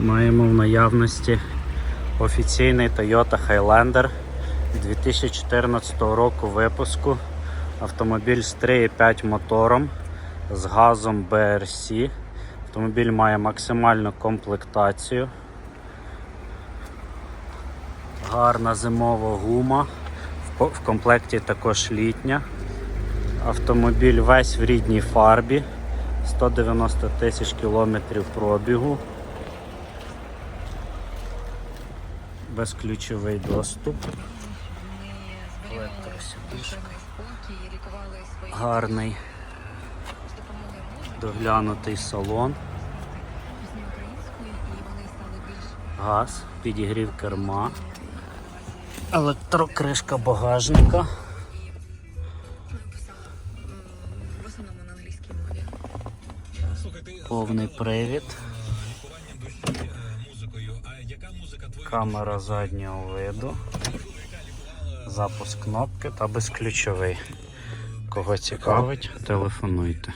Маємо в наявності офіційний Toyota Highlander 2014 року випуску. Автомобіль з 3,5 мотором з газом BRC. Автомобіль має максимальну комплектацію. Гарна зимова гума. В комплекті також літня. Автомобіль весь в рідній фарбі. 190 тисяч кілометрів пробігу. Безключовий доступ. Свої Гарний доглянутий салон. Газ, підігрів керма. Електрокришка багажника. Повний привід. Камера заднього виду. Запуск кнопки та безключовий. Кого цікавить, телефонуйте.